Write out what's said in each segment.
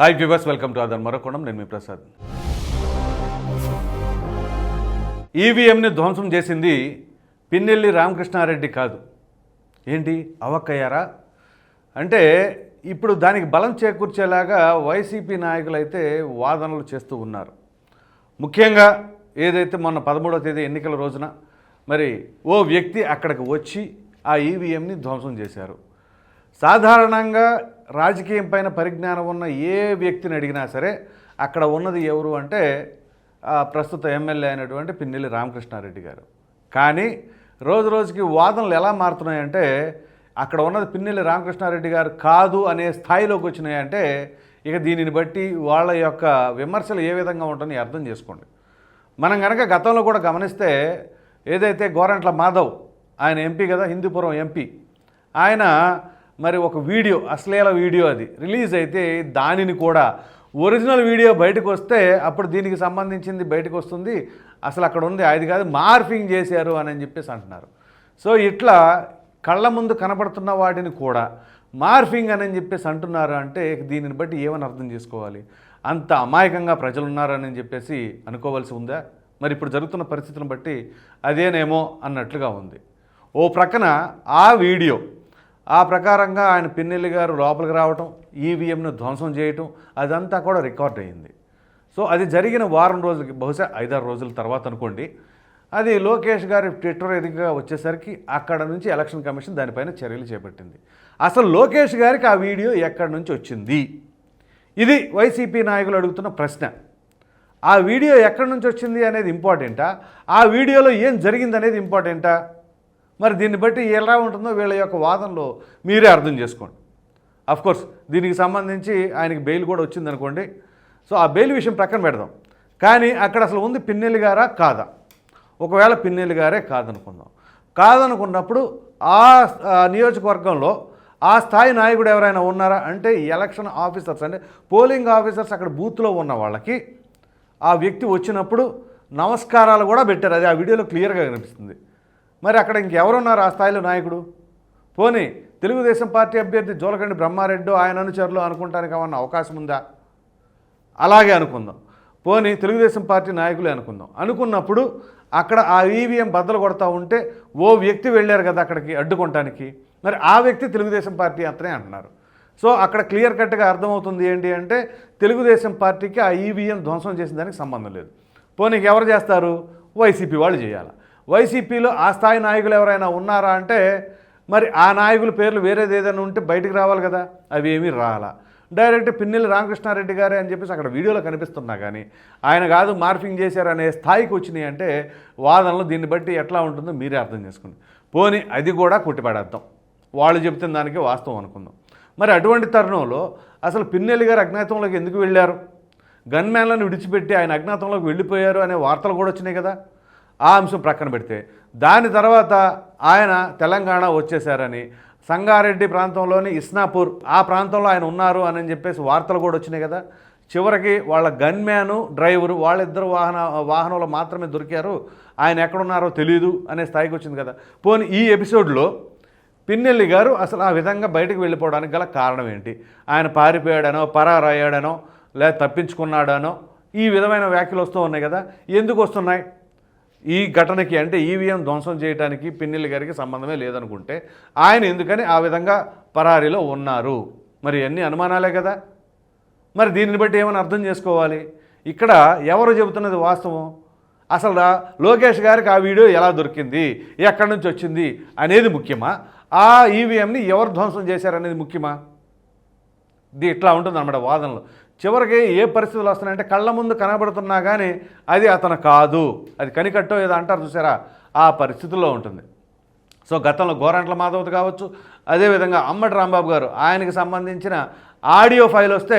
Hi viewers welcome to other మరొకోణం నేను మీ ప్రసాద్. ఈవీఎంని ధ్వంసం చేసింది పిన్నెల్లి రామకృష్ణారెడ్డి కాదు. ఏంటి? అవక్కయ్యారా? అంటే ఇప్పుడు దానికి బలం చేకూర్చేలాగా వైసీపీ నాయకులైతే వాదనలు చేస్తూ ఉన్నారు. ముఖ్యంగా ఏదైతే మొన్న పదమూడవ తేదీ ఎన్నికల రోజున మరి ఓ వ్యక్తి అక్కడికి వచ్చి ఆ ఈవీఎంని ధ్వంసం చేశారు. సాధారణంగా రాజకీయం పైన పరిజ్ఞానం ఉన్న ఏ వ్యక్తిని అడిగినా సరే అక్కడ ఉన్నది ఎవరు అంటే ప్రస్తుత ఎమ్మెల్యే అయినటువంటి పిన్నెల్లి రామకృష్ణారెడ్డి గారు. కానీ రోజు రోజుకి వాదనలు ఎలా మారుతున్నాయంటే అక్కడ ఉన్నది పిన్నెల్లి రామకృష్ణారెడ్డి గారు కాదు అనే స్థాయిలోకి వచ్చినాయంటే ఇక దీనిని బట్టి వాళ్ళ యొక్క విమర్శలు ఏ విధంగా ఉంటుందని అర్థం చేసుకోండి. మనం కనుక గతంలో కూడా గమనిస్తే ఏదైతే గోరంట్ల మాధవ్ ఆయన ఎంపీ కదా హిందూపురం ఎంపీ ఆయన మరి ఒక వీడియో అశ్లీల వీడియో అది. రిలీజ్ అయితే దానిని కూడా. ఒరిజినల్ వీడియో బయటకు వస్తే అప్పుడు దీనికి సంబంధించింది బయటకు వస్తుంది. అసలు అక్కడ ఉంది అది కాదు మార్ఫింగ్ చేశారు అని చెప్పేసి అంటున్నారు. సో ఇట్లా కళ్ళ ముందు కనబడుతున్న వాటిని కూడా మార్ఫింగ్ అని చెప్పేసి అంటున్నారు అంటే దీనిని బట్టి ఏమని అర్థం చేసుకోవాలి? అంత అమాయకంగా ప్రజలు ఉన్నారని చెప్పేసి అనుకోవాల్సి ఉందా? మరి ఇప్పుడు జరుగుతున్న పరిస్థితులను బట్టి అదేనేమో అన్నట్లుగా ఉంది. ఓ ప్రక్కన ఆ వీడియో ఆ ప్రకారంగా ఆయన పిన్నెల్లి గారు లోపలికి రావటం ఈవీఎంను ధ్వంసం చేయటం అదంతా కూడా రికార్డ్ అయ్యింది సో అది జరిగిన వారం రోజులకి బహుశా ఐదారు రోజుల తర్వాత అనుకోండి అది లోకేష్ గారి ట్విట్టర్ ఎదుగుగా వచ్చేసరికి అక్కడ నుంచి ఎలక్షన్ కమిషన్ దానిపైన చర్యలు చేపట్టింది. అసలు లోకేష్ గారికి ఆ వీడియో ఎక్కడి నుంచి వచ్చింది? ఇది వైసీపీ నాయకులు అడుగుతున్న ప్రశ్న. ఆ వీడియో ఎక్కడి నుంచి వచ్చింది అనేది ఇంపార్టెంటా? ఆ వీడియోలో ఏం జరిగింది అనేది ఇంపార్టెంటా? మరి దీన్ని బట్టి ఎలా ఉంటుందో వీళ్ళ యొక్క వాదనలో మీరే అర్థం చేసుకోండి. కోర్స్ దీనికి సంబంధించి ఆయనకి బెయిల్ కూడా వచ్చిందనుకోండి. సో ఆ బెయిల్ విషయం ప్రక్కన పెడదాం. కానీ అక్కడ అసలు ఉంది పిన్నెల్లి గారా? కాదా? ఒకవేళ పిన్నెల్లి గారే కాదనుకుందాం. కాదనుకున్నప్పుడు ఆ ఆ నియోజకవర్గంలో ఆ స్థాయి నాయకుడు ఎవరైనా ఉన్నారా? అంటే ఎలక్షన్ ఆఫీసర్స్ అంటే పోలింగ్ ఆఫీసర్స్ అక్కడ బూత్లో ఉన్న వాళ్ళకి ఆ వ్యక్తి వచ్చినప్పుడు నమస్కారాలు కూడా పెట్టారు. అది ఆ వీడియోలో క్లియర్గా కనిపిస్తుంది. మరి అక్కడ ఇంకెవరున్నారు ఆ స్థాయిలో నాయకుడు? పోనీ తెలుగుదేశం పార్టీ అభ్యర్థి జోలకండి బ్రహ్మారెడ్డి ఆయన అనుచరులు అనుకుంటానికి ఏమన్నా అవకాశం ఉందా? అలాగే అనుకుందాం. పోనీ తెలుగుదేశం పార్టీ నాయకులే అనుకుందాం. అనుకున్నప్పుడు అక్కడ ఆ ఈవీఎం బద్దలు కొడతా ఉంటే ఓ వ్యక్తి వెళ్ళారు కదా అక్కడికి అడ్డుకోవటానికి. మరి ఆ వ్యక్తి తెలుగుదేశం పార్టీ అతనే అంటున్నారు. సో అక్కడ క్లియర్ కట్గా అర్థమవుతుంది ఏంటి అంటే తెలుగుదేశం పార్టీకి ఆ ఈవీఎం ధ్వంసం చేసిన దానికి సంబంధం లేదు. పోనీకి ఎవరు చేస్తారు? వైసీపీ వాళ్ళు చేయాలి? వైసీపీలో ఆ స్థాయి నాయకులు ఎవరైనా ఉన్నారా అంటే మరి ఆ నాయకుల పేర్లు వేరేది ఏదైనా ఉంటే బయటకు రావాలి కదా. అవి ఏమీ రాలా. డైరెక్ట్ పిన్నెల్లి రామకృష్ణారెడ్డి గారే అని చెప్పేసి అక్కడ వీడియోలో కనిపిస్తున్నా కానీ ఆయన కాదు మార్ఫింగ్ చేశారనే స్థాయికి వచ్చినాయి అంటే వాదనలు దీన్ని బట్టి ఎట్లా ఉంటుందో మీరే అర్థం చేసుకోండి. పోనీ అది కూడా కుట్టిపడేద్దాం. వాళ్ళు చెప్తున్న దానికి వాస్తవం అనుకుందాం. మరి అటువంటి తరుణంలో అసలు పిన్నెల్లి గారు అజ్ఞాతంలోకి ఎందుకు వెళ్ళారు? గన్మ్యాన్లను విడిచిపెట్టి ఆయన అజ్ఞాతంలోకి వెళ్ళిపోయారు అనే వార్తలు కూడా వచ్చినాయి కదా. ఆ అంశం ప్రక్కన పెడితే. దాని తర్వాత ఆయన తెలంగాణ వచ్చేసారని సంగారెడ్డి ప్రాంతంలోని ఇస్నాపూర్ ఆ ప్రాంతంలో ఆయన ఉన్నారు అని చెప్పేసి వార్తలు కూడా వచ్చినాయి కదా. చివరికి వాళ్ళ గన్మ్యాను డ్రైవరు వాళ్ళిద్దరు వాహన వాహనంలో మాత్రమే దొరికారు. ఆయన ఎక్కడున్నారో తెలియదు అనే స్థాయికి వచ్చింది కదా. పోనీ ఈ ఎపిసోడ్లో పిన్నెల్లి గారు అసలు ఆ విధంగా బయటకు వెళ్ళిపోవడానికి గల కారణం ఏంటి? ఆయన పారిపోయాడనో పరారయ్యాడనో లేదా తప్పించుకున్నాడనో ఈ విధమైన వ్యాఖ్యలు వస్తూ ఉన్నాయి కదా. ఎందుకు వస్తున్నాయి? ఈ ఘటనకి అంటే ఈవీఎం ధ్వంసం చేయడానికి పిన్నెల్లి గారికి సంబంధమే లేదనుకుంటే ఆయన ఎందుకని ఆ విధంగా పరారీలో ఉన్నారు? మరి అన్ని అనుమానాలే కదా. మరి దీనిని బట్టి ఏమని అర్థం చేసుకోవాలి? ఇక్కడ ఎవరు చెబుతున్నది వాస్తవం? అసలు లోకేష్ గారికి ఆ వీడియో ఎలా దొరికింది? ఎక్కడి నుంచి వచ్చింది అనేది ముఖ్యమా? ఆ ఈవీఎంని ఎవరు ధ్వంసం చేశారనేది ముఖ్యమా? ఇది ఇట్లా ఉంటుంది అన్నమాట వాదనలు. చివరికి ఏ పరిస్థితులు వస్తున్నాయంటే కళ్ళ ముందు కనబడుతున్నా కానీ అది అతను కాదు. అది కనికట్టో ఏదో అంటారు చూసారా? ఆ పరిస్థితుల్లో ఉంటుంది. సో గతంలో గోరంట్ల మాధవ్ కావచ్చు అదేవిధంగా అమ్మటి రాంబాబు గారు ఆయనకి సంబంధించిన ఆడియో ఫైల్ వస్తే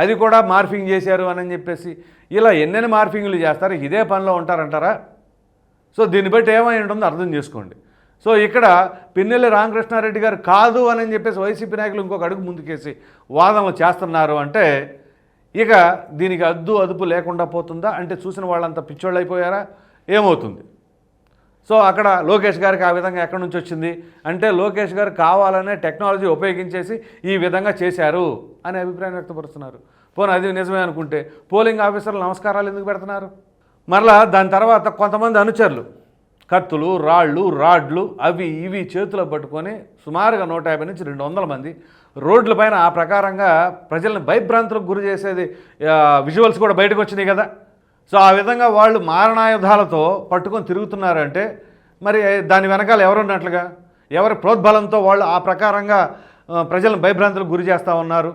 అది కూడా మార్ఫింగ్ చేశారు అని చెప్పేసి ఇలా ఎన్నెన్ని మార్ఫింగ్లు చేస్తారు ఇదే పనిలో ఉంటారంటారా? సో దీన్ని బట్టి ఏమై ఉంటుందో అర్థం చేసుకోండి. సో ఇక్కడ పిన్నెల్లి రామకృష్ణారెడ్డి గారు కాదు అని చెప్పేసి వైసీపీ నాయకులు ఇంకొక అడుగు ముందుకేసి వాదనలు చేస్తున్నారు అంటే ఇక దీనికి అద్దు అదుపు లేకుండా పోతుందా? అంటే చూసిన వాళ్ళంతా పిచ్చోళ్ళు అయిపోయారా? ఏమవుతుంది? సో అక్కడ లోకేష్ గారికి ఆ విధంగా ఎక్కడి నుంచి వచ్చింది? అంటే లోకేష్ గారు కావాలనే టెక్నాలజీ ఉపయోగించేసి ఈ విధంగా చేశారు అనే అభిప్రాయం వ్యక్తపరుస్తున్నారు. పోనీ అది నిజమే అనుకుంటే పోలింగ్ ఆఫీసర్లు నమస్కారాలు ఎందుకు పెడుతున్నారు? మరలా దాని తర్వాత కొంతమంది అనుచరులు కత్తులు రాళ్ళు రాడ్లు అవి ఇవి చేతిలో పట్టుకొని సుమారుగా నూట యాభై నుంచి రెండు వందల మంది రోడ్లపైన ఆ ప్రకారంగా ప్రజల్ని భయభ్రాంతులకు గురి చేసేది విజువల్స్ కూడా బయటకు వచ్చినాయి కదా. సో ఆ విధంగా వాళ్ళు మారణాయుధాలతో పట్టుకొని తిరుగుతున్నారంటే మరి దాని వెనకాల ఎవరున్నట్లుగా ఎవరి ప్రోద్బలంతో వాళ్ళు ఆ ప్రకారంగా ప్రజలను భయభ్రాంతులకు గురి చేస్తూ ఉన్నారు?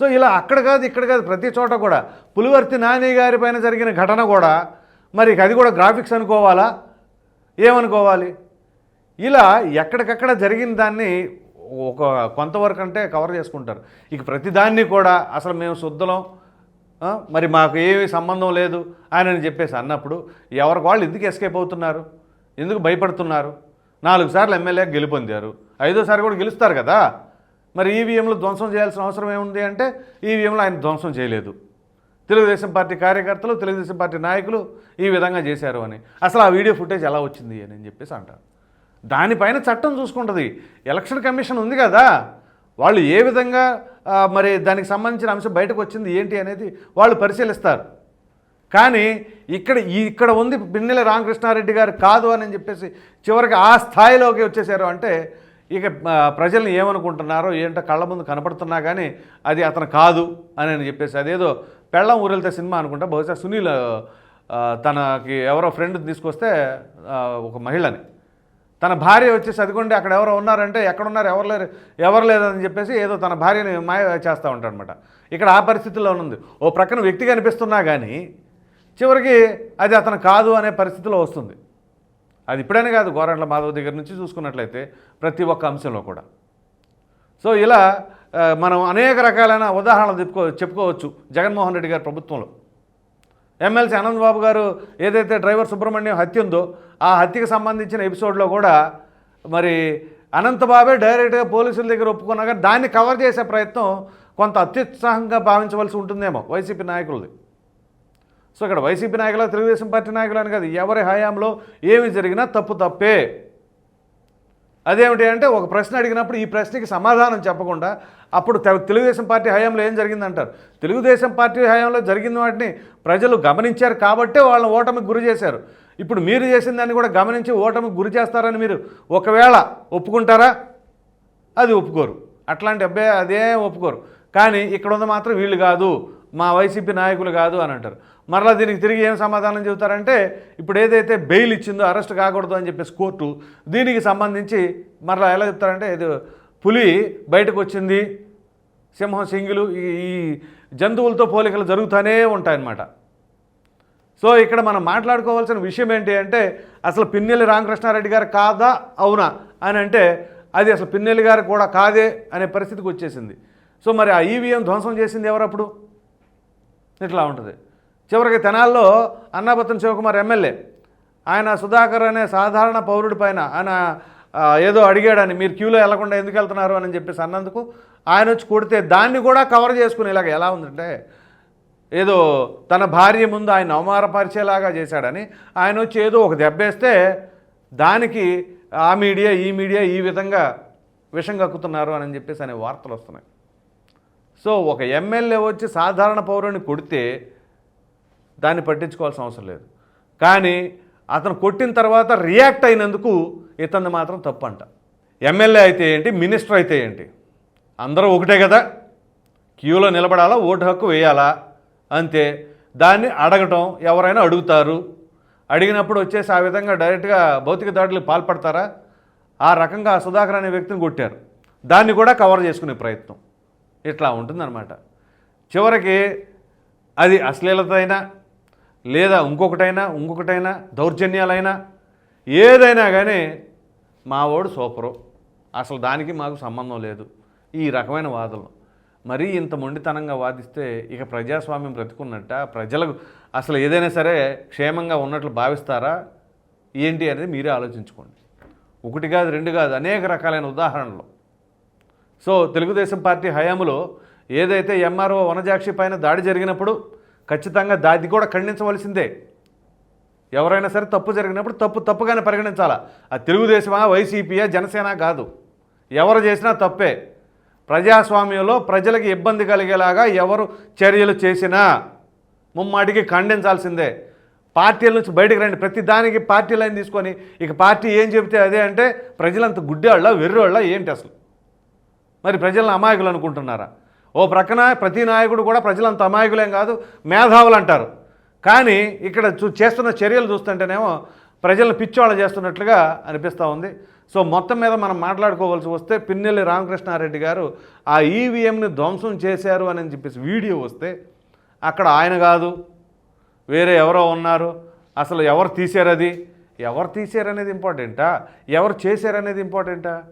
సో ఇలా అక్కడ కాదు ఇక్కడ కాదు ప్రతి చోట కూడా పులివర్తి నాని గారి పైన జరిగిన ఘటన కూడా మరి అది కూడా గ్రాఫిక్స్ అనుకోవాలా? ఏమనుకోవాలి? ఇలా ఎక్కడికక్కడ జరిగిన దాన్ని ఒక కొంతవరకు అంటే కవర్ చేసుకుంటారు. ఇక ప్రతిదాన్ని కూడా అసలు మేము శుద్ధలం మరి మాకు ఏమీ సంబంధం లేదు ఆయన చెప్పేసి అన్నప్పుడు ఎవరికి వాళ్ళు ఎందుకు ఎస్కేప్ అవుతున్నారు? ఎందుకు భయపడుతున్నారు? నాలుగు సార్లు ఎమ్మెల్యే గెలుపొందారు. ఐదోసారి కూడా గెలుస్తారు కదా? మరి ఈవీఎంలు ధ్వంసం చేయాల్సిన అవసరం ఏముంది అంటే ఈవీఎంలు ఆయన ధ్వంసం చేయలేదు. తెలుగుదేశం పార్టీ కార్యకర్తలు తెలుగుదేశం పార్టీ నాయకులు ఈ విధంగా చేశారు అని. అసలు ఆ వీడియో ఫుటేజ్ ఎలా వచ్చింది అని చెప్పేసి అంటారు దానిపైన చట్టం చూసుకుంటుంది. ఎలక్షన్ కమిషన్ ఉంది కదా. వాళ్ళు ఏ విధంగా మరి దానికి సంబంధించిన అంశం బయటకు వచ్చింది ఏంటి అనేది వాళ్ళు పరిశీలిస్తారు. కానీ ఇక్కడ ఈ ఇక్కడ ఉంది పిన్నెల రామకృష్ణారెడ్డి గారు కాదు అని చెప్పేసి చివరికి ఆ స్థాయిలోకి వచ్చేసారు అంటే ఇక ప్రజల్ని ఏమనుకుంటున్నారో ఏంటో కళ్ళ ముందు కనపడుతున్నా కానీ అది అతను కాదు అని అని చెప్పేసి అదేదో పెళ్ళం ఊరెళ్తే సినిమా అనుకుంటా. బహుశా సునీల్ తనకి ఎవరో ఫ్రెండ్ తీసుకొస్తే ఒక మహిళని. తన భార్య వచ్చేసి అదిగోండి అక్కడ ఎవరో ఉన్నారంటే ఎక్కడున్నారు ఎవరు లేరు ఎవరు లేదని చెప్పేసి ఏదో తన భార్యని మాయ చేస్తూ ఉంటాడనమాట ఇక్కడ ఆ పరిస్థితిలో ఉంది. ఓ ప్రక్కన వ్యక్తి కనిపిస్తున్నా కానీ చివరికి అది అతను కాదు అనే పరిస్థితిలో వస్తుంది. అది ఇప్పుడైనా కాదు గోరంట్ల మాధవ్ దగ్గర నుంచి చూసుకున్నట్లయితే ప్రతి ఒక్క అంశంలో కూడా. సో ఇలా మనం అనేక రకాలైన ఉదాహరణలు చెప్పుకో చెప్పుకోవచ్చు జగన్మోహన్ రెడ్డి గారి ప్రభుత్వంలో. ఎమ్మెల్సీ ఆనంద్ బాబు గారు ఏదైతే డ్రైవర్ సుబ్రహ్మణ్యం హత్య ఉందో ఆ హత్యకు సంబంధించిన ఎపిసోడ్లో కూడా మరి అనంతబాబే డైరెక్ట్గా పోలీసుల దగ్గర ఒప్పుకున్నా కానీ దాన్ని కవర్ చేసే ప్రయత్నం కొంత అత్యుత్సాహంగా భావించవలసి ఉంటుందేమో వైసీపీ నాయకులది. సో ఇక్కడ వైసీపీ నాయకులు తెలుగుదేశం పార్టీ నాయకులు అని కాదు ఎవరి హయాంలో ఏమి జరిగినా తప్పు తప్పే. అదేమిటి అంటే ఒక ప్రశ్న అడిగినప్పుడు ఈ ప్రశ్నకి సమాధానం చెప్పకుండా అప్పుడు తెలుగుదేశం పార్టీ హయాంలో ఏం జరిగిందంటారు? తెలుగుదేశం పార్టీ హయాంలో జరిగిన వాటిని ప్రజలు గమనించారు కాబట్టే వాళ్ళని ఓటమికి గురి చేశారు. ఇప్పుడు మీరు చేసిన దాన్ని కూడా గమనించి ఓటమికి గురి చేస్తారని మీరు ఒకవేళ ఒప్పుకుంటారా? అది ఒప్పుకోరు. అట్లాంటి అబ్బాయి అదే ఒప్పుకోరు. కానీ ఇక్కడ ఉంది మాత్రం వీళ్ళు కాదు. మా వైసీపీ నాయకులు కాదు అని అంటారు. మరలా దీనికి తిరిగి ఏం సమాధానం చెబుతారంటే ఇప్పుడు ఏదైతే బెయిల్ ఇచ్చిందో అరెస్ట్ కాకూడదు అని చెప్పేసి కోర్టు దీనికి సంబంధించి మరలా ఎలా చెప్తారంటే ఇది పులి బయటకు వచ్చింది సింహం సింగులు ఈ ఈ జంతువులతో పోలికలు జరుగుతూనే ఉంటాయన్నమాట. సో ఇక్కడ మనం మాట్లాడుకోవాల్సిన విషయం ఏంటి అంటే అసలు పిన్నెల్లి రామకృష్ణారెడ్డి గారు కాదా అవునా అని అంటే అది అసలు పిన్నెల్లి గారు కూడా కాదే అనే పరిస్థితికి వచ్చేసింది. సో మరి ఆ ఈవీఎం ధ్వంసం చేసింది ఎవరప్పుడు ఇట్లా ఉంటుంది. చివరికి తెనాల్లో అన్నాబత్తం శివకుమార్ ఎమ్మెల్యే. ఆయన సుధాకర్ అనే సాధారణ పౌరుడి పైన ఆయన ఏదో అడిగాడని మీరు క్యూలో వెళ్ళకుండా ఎందుకు వెళ్తున్నారు? అని చెప్పేసి అన్నందుకు ఆయన వచ్చి కొడితే దాన్ని కూడా కవర్ చేసుకుని ఇలాగ ఎలా ఉందంటే ఏదో తన భార్య ముందు ఆయన అవమానపరిచేలాగా చేశాడని ఆయన వచ్చి ఏదో ఒక దెబ్బేస్తే దానికి ఆ మీడియా ఈ మీడియా ఈ విధంగా విషం కక్కుతున్నారు అని చెప్పేసి అనే వార్తలు వస్తున్నాయి. సో ఒక ఎమ్మెల్యే వచ్చి సాధారణ పౌరుని కొడితే దాన్ని పట్టించుకోవాల్సిన అవసరం లేదు. కానీ అతను కొట్టిన తర్వాత రియాక్ట్ అయినందుకు ఇతన్ని మాత్రం తప్పు అంట ఎమ్మెల్యే అయితే ఏంటి మినిస్టర్ అయితే ఏంటి? అందరూ ఒకటే కదా? క్యూలో నిలబడాలా ఓటు హక్కు వేయాలా? అంతే. దాన్ని అడగటం ఎవరైనా అడుగుతారు. అడిగినప్పుడు వచ్చేసి ఆ విధంగా డైరెక్ట్గా భౌతిక దాడులు పాల్పడతారా? ఆ రకంగా సుధాకర్ అనే వ్యక్తిని కొట్టారు. దాన్ని కూడా కవర్ చేసుకునే ప్రయత్నం. ఇట్లా ఉంటుందన్నమాట. చివరికి అది అశ్లీలత అయినా లేదా ఇంకొకటైనా ఇంకొకటైనా దౌర్జన్యాలైనా ఏదైనా కానీ మావోడు సూపరు. అసలు దానికి మాకు సంబంధం లేదు. ఈ రకమైన వాదనలు. మరీ ఇంత మొండితనంగా వాదిస్తే ఇక ప్రజాస్వామ్యం బ్రతుకున్నట్ట? ప్రజలకు అసలు ఏదైనా సరే క్షేమంగా ఉన్నట్లు భావిస్తారా? ఏంటి అనేది మీరే ఆలోచించుకోండి. ఒకటి కాదు రెండు కాదు అనేక రకాలైన ఉదాహరణలు. సో తెలుగుదేశం పార్టీ హయాంలో ఏదైతే ఎంఆర్ఓ వనజాక్షి పైన దాడి జరిగినప్పుడు ఖచ్చితంగా దాది కూడా ఖండించవలసిందే. ఎవరైనా సరే తప్పు జరిగినప్పుడు తప్పు తప్పుగానే పరిగణించాలా? ఆ తెలుగుదేశమా వైసీపీయా జనసేన కాదు. ఎవరు చేసినా తప్పే. ప్రజాస్వామ్యంలో ప్రజలకు ఇబ్బంది కలిగేలాగా ఎవరు చర్యలు చేసినా ముమ్మాటికి ఖండించాల్సిందే. పార్టీల నుంచి బయటకు రండి. ప్రతి దానికి పార్టీ లైన్ తీసుకొని ఇక పార్టీ ఏం చెబితే అదే అంటే ప్రజలంత గుడ్డేవాళ్ళ వెర్రోళ్ళ ఏంటి అసలు? మరి ప్రజలను అమాయకులు అనుకుంటున్నారా? ఓ ప్రక్కన ప్రతి నాయకుడు కూడా ప్రజలంత అమాయకులేం కాదు మేధావులు అంటారు. కానీ ఇక్కడ చూ- చేస్తున్న చర్యలు చూస్తుంటేనేమో ప్రజలను పిచ్చోళ్ళ చేస్తున్నట్లుగా అనిపిస్తూ ఉంది. సో మొత్తం మీద మనం మాట్లాడుకోవాల్సి వస్తే పిన్నెల్లి రామకృష్ణారెడ్డి గారు ఆ ఈవీఎంని ధ్వంసం చేశారు అని చెప్పేసి వీడియో వస్తే అక్కడ ఆయన కాదు వేరే ఎవరో ఉన్నారు. అసలు ఎవరు తీశారు అది? ఎవరు తీశారనేది ఇంపార్టెంటా ఎవరు చేశారు అనేది ఇంపార్టెంటా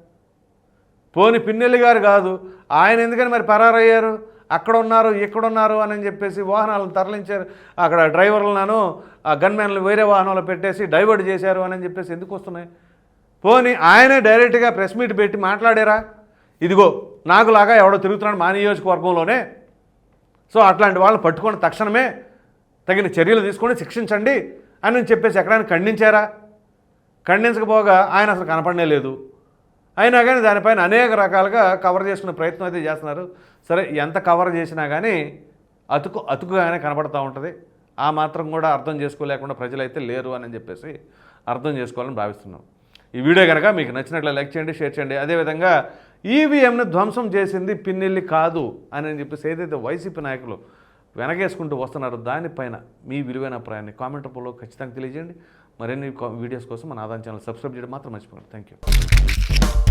పోని పిన్నెల్లి గారు కాదు. ఆయన ఎందుకని మరి పరారయ్యారు? అక్కడ ఉన్నారు ఇక్కడ ఉన్నారు అని చెప్పేసి వాహనాలను తరలించారు. అక్కడ డ్రైవర్లను ఆ గన్మెన్లు వేరే వాహనాలు పెట్టేసి డైవర్ట్ చేశారు అని చెప్పేసి ఎందుకు వస్తున్నాయి? పోని ఆయనే డైరెక్ట్గా ప్రెస్ మీట్ పెట్టి మాట్లాడారా? ఇదిగో నాకులాగా ఎవడో తిరుగుతున్నాడు మా నియోజకవర్గంలోనే. సో అట్లాంటి వాళ్ళు పట్టుకొని తక్షణమే తగిన చర్యలు తీసుకొని శిక్షించండి అని చెప్పేసి ఎక్కడైనా ఖండించారా? ఖండించకపోగా ఆయన అసలు కనపడనే లేదు. అయినా కానీ దానిపైన అనేక రకాలుగా కవర్ చేసుకునే ప్రయత్నం అయితే చేస్తున్నారు. సరే ఎంత కవర్ చేసినా కానీ అతుకు అతుకుగానే కనబడుతూ ఉంటుంది. ఆ మాత్రం కూడా అర్థం చేసుకోలేకుండా ప్రజలైతే లేరు అని చెప్పేసి అర్థం చేసుకోవాలని భావిస్తున్నాం. ఈ వీడియో కనుక మీకు నచ్చినట్లు లైక్ చేయండి షేర్ చేయండి. అదేవిధంగా ఈవీఎంని ధ్వంసం చేసింది పిన్నెల్లి కాదు అని చెప్పేసి ఏదైతే వైసీపీ నాయకులు వెనకేసుకుంటూ వస్తున్నారో దానిపైన మీ విలువైన అభిప్రాయాన్ని కామెంట్ రూపంలో ఖచ్చితంగా తెలియజేయండి. మరిన్ని వీడియోస్ కోసం మన ఆదాయం ఛానల్ సబ్స్క్రైబ్ చేయడం మాత్రం మర్చిపోకండి. Thank you